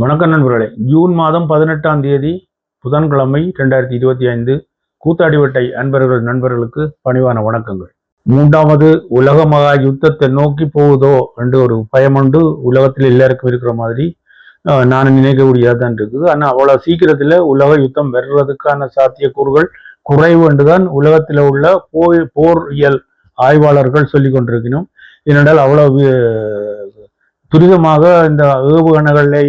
வணக்கம் நண்பர்களே. ஜூன் மாதம் பதினெட்டாம் தேதி புதன்கிழமை ரெண்டாயிரத்தி இருபத்தி ஐந்து கூத்தாடிவட்டை அன்பர்கள் நண்பர்களுக்கு பணிவான வணக்கங்கள். மூன்றாவது உலக மகா யுத்தத்தை நோக்கி போகுதோ என்று ஒரு பயமுண்டு உலகத்தில் எல்லாருக்கும் இருக்கிற மாதிரி நான் நினைக்கக்கூடியதாக தான் இருக்குது. ஆனால் அவ்வளோ சீக்கிரத்தில் உலக யுத்தம் வர்றதுக்கான சாத்தியக்கூறுகள் குறைவு என்றுதான் உலகத்தில் உள்ள போர் போரியல் ஆய்வாளர்கள் சொல்லி கொண்டிருக்கணும். ஏனென்றால் அவ்வளவு துரிதமாக இந்த ஏவுகணைகளை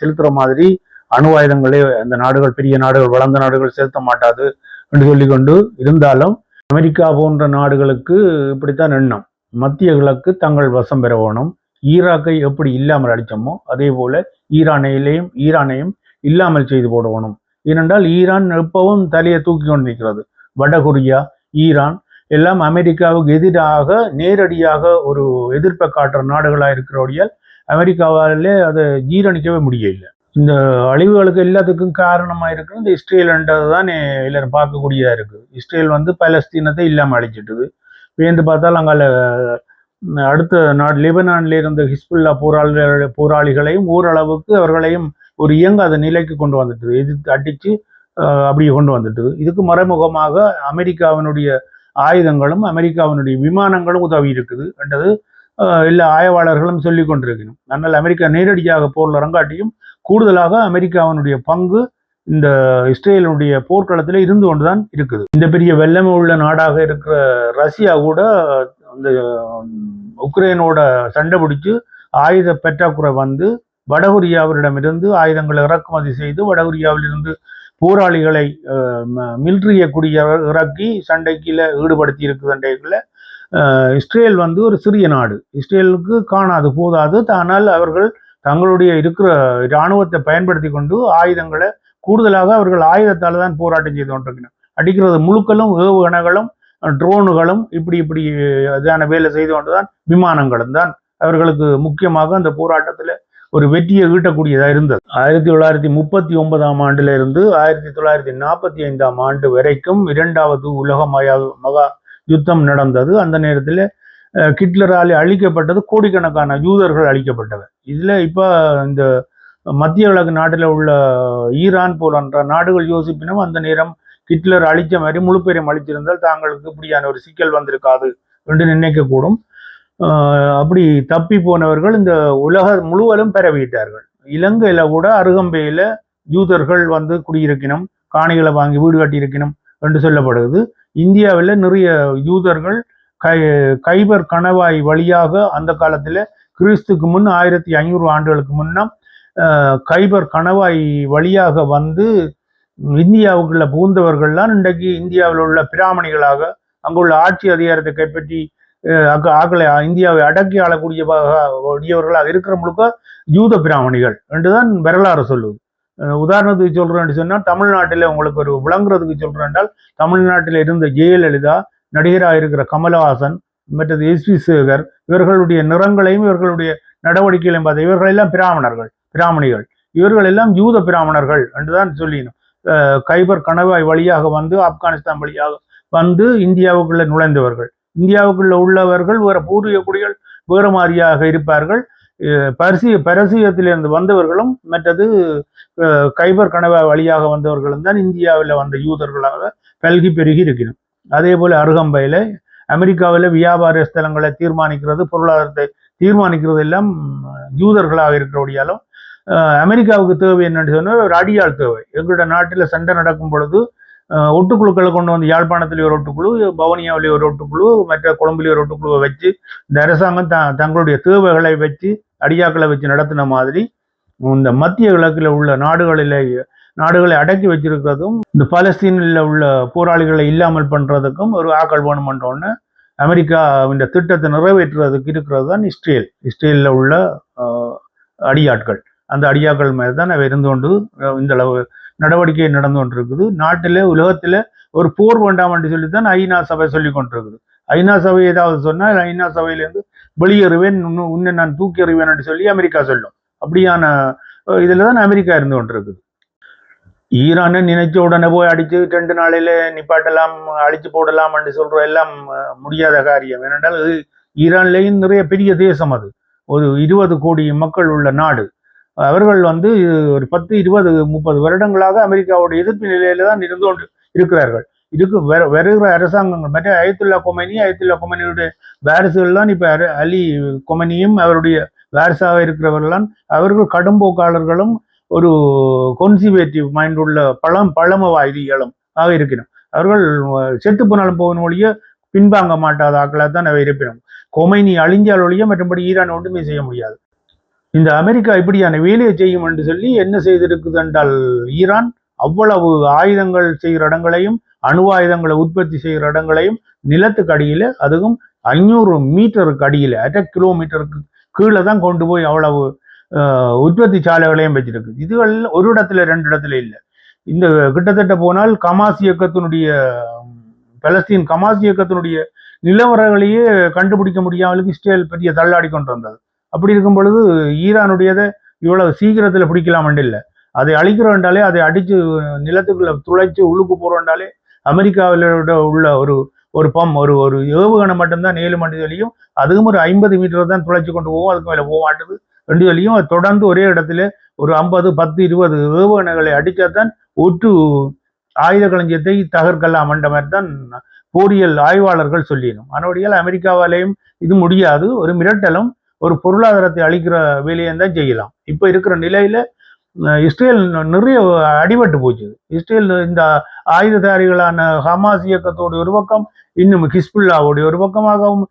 செலுத்துற மாதிரி அணு ஆயுதங்களை அந்த நாடுகள் பெரிய நாடுகள் வளர்ந்த நாடுகள் செலுத்த மாட்டாது என்று சொல்லிக்கொண்டு இருந்தாலும் அமெரிக்கா போன்ற நாடுகளுக்கு இப்படித்தான் எண்ணம். மத்திய கிழக்கு தங்கள் வசம் பெற வேணும். ஈராக்கை எப்படி இல்லாமல் அடித்தோமோ அதே போல ஈரானையிலையும் ஈரானையும் இல்லாமல் செய்து போடணும் ஏனென்றால் ஈரான் எப்பவும் தலையை தூக்கி கொண்டு நிற்கிறது. வடகொரியா ஈரான் எல்லாம் அமெரிக்காவுக்கு எதிராக நேரடியாக ஒரு எதிர்ப்பை காட்டுற நாடுகளாக இருக்கிறபடியால் அமெரிக்காவாலே அதை ஜீரணிக்கவே முடியல. இந்த அழிவுகளுக்கு எல்லாத்துக்கும் காரணமாக இருக்குது இந்த இஸ்ரேல்ன்றது தான் எல்லாரும் பார்க்கக்கூடியதாக இருக்குது. இஸ்ரேல் வந்து பலஸ்தீனத்தை இல்லாமல் அழிச்சிட்டுது. வேந்து பார்த்தால் அங்கால அடுத்த நாடு லிபனானில் இருந்த ஹிஸ்புல்லா போராளி போராளிகளையும் ஓரளவுக்கு அவர்களையும் ஒரு இயங்காத நிலைக்கு கொண்டு வந்துட்டுது. எதிர்த்து அடித்து அப்படியே கொண்டு வந்துட்டு இதுக்கு மறைமுகமாக அமெரிக்காவினுடைய ஆயுதங்களும் அமெரிக்காவினுடைய விமானங்களும் உதவி இருக்குது. என்றது எல்லா ஆய்வாளர்களும் சொல்லி கொண்டிருக்கணும். ஆனால் அமெரிக்கா நேரடியாக போரில் இறங்காட்டியும் கூடுதலாக அமெரிக்காவினுடைய பங்கு இந்த இஸ்ரேலுடைய போர்க்களத்தில் இருந்து கொண்டுதான் இருக்குது. இந்த பெரிய வெள்ளமை உள்ள நாடாக இருக்கிற ரஷ்யா கூட இந்த உக்ரைனோட சண்டை பிடிச்சு ஆயுத பற்றாக்குறை வந்து வடகொரியாவிடமிருந்து ஆயுதங்களை இறக்குமதி செய்து வடகொரியாவிலிருந்து போராளிகளை மிலிட்ரிய குடிய இறக்கி சண்டைக்குள்ள ஈடுபடுத்தி இருக்கு சண்டைகளை இஸ்ரேல் வந்து ஒரு சிறிய நாடு. இஸ்ரேலுக்கு காணாது போதாது. ஆனால் அவர்கள் தங்களுடைய இருக்கிற இராணுவத்தை பயன்படுத்தி கொண்டு ஆயுதங்களை கூடுதலாக அவர்கள் ஆயுதத்தால் தான் போராட்டம் செய்து கொண்டிருக்கிறார் அடிக்கிறது முழுக்களும் ஏவுகணைகளும் ட்ரோனுகளும் இப்படி இப்படி இதான வேலை செய்து கொண்டுதான் விமானங்களும் தான் அவர்களுக்கு முக்கியமாக அந்த போராட்டத்தில் ஒரு வெற்றியை ஈட்டக்கூடியதாக இருந்தது. ஆயிரத்தி தொள்ளாயிரத்தி முப்பத்தி ஒன்பதாம் ஆண்டுல இருந்து ஆயிரத்தி தொள்ளாயிரத்தி நாற்பத்தி ஐந்தாம் ஆண்டு வரைக்கும் இரண்டாவது உலக மயா மகா யுத்தம் நடந்தது. அந்த நேரத்தில் கிட்லரால் அழிக்கப்பட்டது கோடிக்கணக்கான யூதர்கள் அழிக்கப்பட்டவர். இதில் இப்போ இந்த மத்திய கிழக்கு நாட்டில் உள்ள ஈரான் போன்ற நாடுகள் யோசிப்பினும் அந்த நேரம் ஹிட்லர் அழிச்ச மாதிரி முழு பேரையும் அழிச்சிருந்தால் தாங்களுக்கு இப்படியான ஒரு சிக்கல் வந்திருக்காது என்று நினைக்கக்கூடும். அப்படி தப்பி போனவர்கள் இந்த உலக முழுவதும் பரவிட்டார்கள். இலங்கையில் கூட அருகம்பையில் யூதர்கள் வந்து குடியிருக்கணும் காணிகளை வாங்கி வீடு கட்டியிருக்கணும் என்று சொல்லப்படுது இந்தியாவில் நிறைய யூதர்கள் கை கைபர் கணவாய் வழியாக அந்த காலத்தில் கிறிஸ்துக்கு முன் ஆயிரத்தி ஐநூறு ஆண்டுகளுக்கு முன்னம் கைபர் கணவாய் வழியாக வந்து இந்தியாவுக்குள்ள புகுந்தவர்கள்லாம் இன்றைக்கு இந்தியாவில் உள்ள பிராமணிகளாக அங்குள்ள ஆட்சி அதிகாரத்தை கைப்பற்றி அஹ் ஆக்களை இந்தியாவை அடக்கி ஆளக்கூடிய உடையவர்களாக இருக்கிற முழுக்க யூத பிராமணிகள் என்றுதான் வரலாறு சொல்லுது. உதாரணத்துக்கு சொல்றேன்னு சொன்னா தமிழ்நாட்டில் உங்களுக்கு ஒரு விளங்குறதுக்கு சொல்றேன் என்றால் தமிழ்நாட்டில் இருந்த ஜெயலலிதா நடிகராக இருக்கிற கமலஹாசன் மற்றது எஸ் வி சேகர் இவர்களுடைய நிறங்களையும் இவர்களுடைய நடவடிக்கைகளையும் பார்த்த இவர்கள் எல்லாம் பிராமணர்கள் பிராமணிகள். இவர்கள் எல்லாம் யூத பிராமணர்கள் என்றுதான் சொல்லினோம். கைபர் கணவாய் வழியாக வந்து ஆப்கானிஸ்தான் வழியாக வந்து இந்தியாவுக்குள்ள நுழைந்தவர்கள். இந்தியாவுக்குள்ள உள்ளவர்கள் வேற பூர்வீக குடிகள் வேறு மாதிரியாக இருப்பார்கள். பரிசிய பரசியத்திலிருந்து வந்தவர்களும் மற்றது கைபர் கனவா வழியாக வந்தவர்களும் தான் இந்தியாவில் வந்த யூதர்களாக பல்கி பெருகி இருக்கிறோம். அதே போல அருகம்பையில அமெரிக்காவில் வியாபார ஸ்தலங்களை தீர்மானிக்கிறது பொருளாதாரத்தை தீர்மானிக்கிறது எல்லாம் யூதர்களாக இருக்கிறபடியாலும் அமெரிக்காவுக்கு தேவை என்னன்னு சொன்னால் ஒரு அடியாள் தேவை. எங்களோட நாட்டில் சண்டை நடக்கும் பொழுது ஒட்டுக்குழுக்களை கொண்டு வந்து யாழ்ப்பாணத்தில் ஒரு ஒட்டுக்குழு பவனியாவிலே ஒரு ஒட்டுக்குழு மற்ற கொழும்பிலே ஒரு ஒட்டுக்குழுவை வச்சு இந்த அரசாங்கம் த தங்களுடைய தேவைகளை வச்சு அடியாக்களை வச்சு நடத்தின மாதிரி இந்த மத்திய கிழக்கில் உள்ள நாடுகளில் நாடுகளை அடக்கி வச்சிருக்கிறதும் இந்த பலஸ்தீனில் உள்ள போராளிகளை இல்லாமல் பண்ணுறதுக்கும் ஒரு ஆக்கள் வேணுமென்றோன்னு அமெரிக்கா இந்த திட்டத்தை நிறைவேற்றுறதுக்கு இருக்கிறது தான் இஸ்ரேல். இஸ்ரேலில் உள்ள அடியாட்கள். அந்த அடியாக்கள் மேலே தான் நான் இருந்து கொண்டு இந்த அளவு நடவடிக்கை நடந்து கொண்டிருக்குது. நாட்டில் உலகத்தில் ஒரு போர் வேண்டாம் என்று சொல்லி தான் ஐநா சபை சொல்லி கொண்டிருக்குது. ஐநா சபை ஏதாவது சொன்னால் ஐநா சபையிலேருந்து வெளியேறுவேன் உன்னை- உன்னை நான் தூக்கி எறிவேன் என்று சொல்லி அமெரிக்கா சொல்லும். அப்படியான இதில் தான் அமெரிக்கா இருந்து கொண்டிருக்குது. ஈரானை நினைச்ச உடனே போய் அடிச்சு ரெண்டு நாளையில நிப்பாட்டலாம் அழிச்சு போடலாம் என்று சொல்ற எல்லாம் முடியாத காரியம். ஏனென்றால் இது ஈரான்லேயும் நிறைய பெரிய தேசம் அது. ஒரு இருபது கோடி மக்கள் உள்ள நாடு. அவர்கள் வந்து ஒரு பத்து இருபது முப்பது வருடங்களாக அமெரிக்காவுடைய எதிர்ப்பு நிலையில தான் இருந்து கொண்டு இருக்கிறார்கள். இதுக்கு வருகிற அரசாங்கங்கள் மற்ற அயத்துல்லா கொமனி அயத்துல்லா கொமனியுடைய வாரிசுகள் தான் இப்ப அர- அலி கொமனியும் அவருடைய வாரிசாக இருக்கிறவர்கள்லாம் அவர்கள் கடும்போக்காளர்களும் ஒரு கொன்சிவேட்டிவ் மைண்ட் உள்ள பழம் பழமவாதிகளும் ஆக இருக்கணும் அவர்கள் செத்து போனாலும் போகணும் ஒழிய பின்வாங்க மாட்டாத ஆக்களாக தான் அவை இருப்பினும். கொமைனி அழிஞ்சால் ஒழிய மற்றபடி ஈரான் ஒன்றுமே செய்ய முடியாது. இந்த அமெரிக்கா இப்படியான வேலையை செய்யும் என்று சொல்லி என்ன செய்திருக்குது என்றால் ஈரான் அவ்வளவு ஆயுதங்கள் செய்கிற இடங்களையும் அணு ஆயுதங்களை உற்பத்தி செய்கிற இடங்களையும் நிலத்துக்கு அடியில் அதுவும் ஐநூறு மீட்டருக்கு அடியில் அரை கிலோமீட்டருக்கு கீழே தான் கொண்டு போய் அவ்வளவு உற்பத்தி சாலைகளையும் வச்சிருக்கு. இதுகள் ஒரு இடத்துல ரெண்டு இடத்துல இல்லை. இந்த கிட்டத்தட்ட போனால் கமாஸ் இயக்கத்தினுடைய பலஸ்தீன் கமாஸ் இயக்கத்தினுடைய நிலவரங்களையே கண்டுபிடிக்க முடியாமலுக்கு இஸ்ரேல் பெரிய தள்ளாடி கொண்டு வந்தது. அப்படி இருக்கும் பொழுது ஈரானுடையதை இவ்வளவு சீக்கிரத்தில் பிடிக்கலாம் இல்லை அதை அழிக்கிறோண்டாலே அதை அடித்து நிலத்துக்குள்ளே துளைச்சு உள்ளுக்கு போகிறோன்றாலே அமெரிக்காவில் உள்ள ஒரு ஒரு பம் ஒரு ஒரு ஏவுகணை மட்டும்தான் ஏழு மண்டிலையும் அதுவும் ஒரு ஐம்பது மீட்டர் தான் துளைச்சி கொண்டு போவோம் அதுக்கு மேலே போக மாட்டுது. ரெண்டு வழியும் அது தொடர்ந்து ஒரே இடத்துல ஒரு ஐம்பது பத்து இருபது ஏவுகணைகளை அடிச்சாதான் ஒற்று ஆயுத களஞ்சியத்தை தகர்க்கலாம் என்ற மாதிரி தான் போரியல் ஆய்வாளர்கள் சொல்லிடணும் அதனுடைய அமெரிக்காவாலேயும் இது முடியாது. ஒரு மிரட்டலும் ஒரு பொருளாதாரத்தை அளிக்கிற வேலையை தான் செய்யலாம். இப்போ இருக்கிற நிலையில இஸ்ரேல் நிறைய அடிபட்டு போச்சு. இஸ்ரேல் இந்த ஆயுததாரிகளான ஹமாஸ் இயக்கத்தோட ஒரு பக்கம் இன்னும் ஹிஸ்புல்லாவுடைய ஒரு பக்கமாகவும்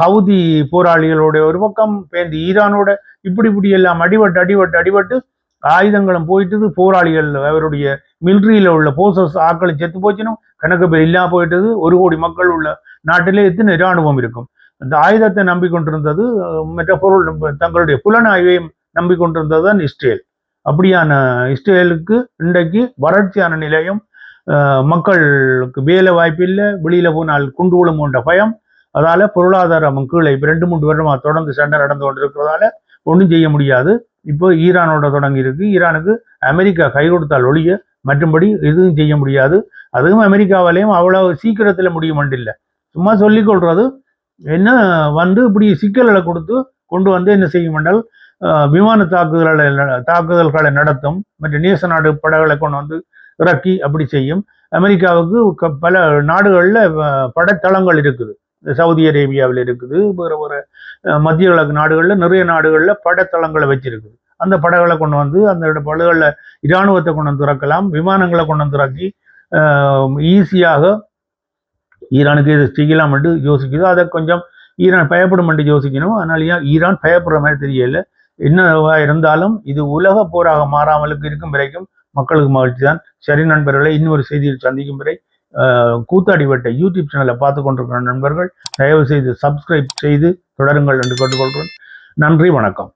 ஹவுதி போராளிகளுடைய ஒரு பக்கம் பேந்து ஈரானோட இப்படி இப்படி எல்லாம் அடிபட்டு அடிபட்டு அடிபட்டு ஆயுதங்களும் போயிட்டது. போராளிகள் அவருடைய மிலிட்ரியில உள்ள போசஸ் ஆட்கள் செத்து போச்சுனும் கணக்கு பேர் இல்லாமல் போயிட்டது. ஒரு கோடி மக்கள் உள்ள நாட்டிலே எத்தனை இராணுவம் இருக்கும். இந்த ஆயுதத்தை நம்பிக்கொண்டிருந்தது அஹ், மற்ற பொருள் தங்களுடைய புலனாய்வையும் நம்பிக்கொண்டிருந்தது தான் இஸ்ரேல். அப்படியான இஸ்ரேலுக்கு இன்றைக்கு வறட்சியான நிலையும் மக்களுக்கு வேலை வாய்ப்பு இல்லை வெளியில போனால் குண்டு விழும் போன்ற பயம். அதால பொருளாதாரம் கீழே இப்போ ரெண்டு மூன்று வருடமா தொடர்ந்து சண்டை நடந்து கொண்டு இருக்கிறதால ஒன்றும் செய்ய முடியாது. இப்போ ஈரானோட தொடங்கி இருக்கு. ஈரானுக்கு அமெரிக்கா கை கொடுத்தால் ஒழிய மற்றும்படி எதுவும் செய்ய முடியாது. அதுவும் அமெரிக்காவிலையும் அவ்வளவு சீக்கிரத்தில் முடியும் இல்லை. சும்மா சொல்லிக் கொள்றது என்ன வந்து இப்படி சிக்கல்களை கொடுத்து கொண்டு வந்து என்ன செய்யும் என்றால் விமான தாக்குதல்களை தாக்குதல்களை நடத்தும் மற்றும் நேச நாடு படைகளை கொண்டு வந்து இறக்கி அப்படி செய்யும். அமெரிக்காவுக்கு க- பல நாடுகளில் படைத்தளங்கள் இருக்குது. சவுதி அரேபியாவில் இருக்குது வேறு வேறு மத்திய கிழக்கு நாடுகளில் நிறைய நாடுகளில் படைத்தளங்களை வச்சிருக்குது. அந்த படைகளை கொண்டு வந்து அந்த படைகளில் இராணுவத்தை கொண்டு வந்து இறக்கலாம் விமானங்களை கொண்டு வந்து இறக்கி ஈஸியாக ஈரானுக்கு இது செய்யலாம் என்று யோசிக்குதோ அதை கொஞ்சம் ஈரான் பயப்படும் என்று யோசிக்கணும். அதனால ஏன் ஈரான் பயப்படுற மாதிரி தெரியல. என்னவா இருந்தாலும் இது உலக போராக மாறாமலுக்கு இருக்கும் வரைக்கும் மக்களுக்கு மகிழ்ச்சி தான் சரி நண்பர்களை இன்னொரு செய்தியில் சந்திக்கும் வரை அஹ், யூடியூப் சேனலை பார்த்து கொண்டிருக்கிற நண்பர்கள் தயவு செய்து சப்ஸ்கிரைப் செய்து தொடருங்கள் என்று கேட்டுக்கொள்கிறேன். நன்றி வணக்கம்.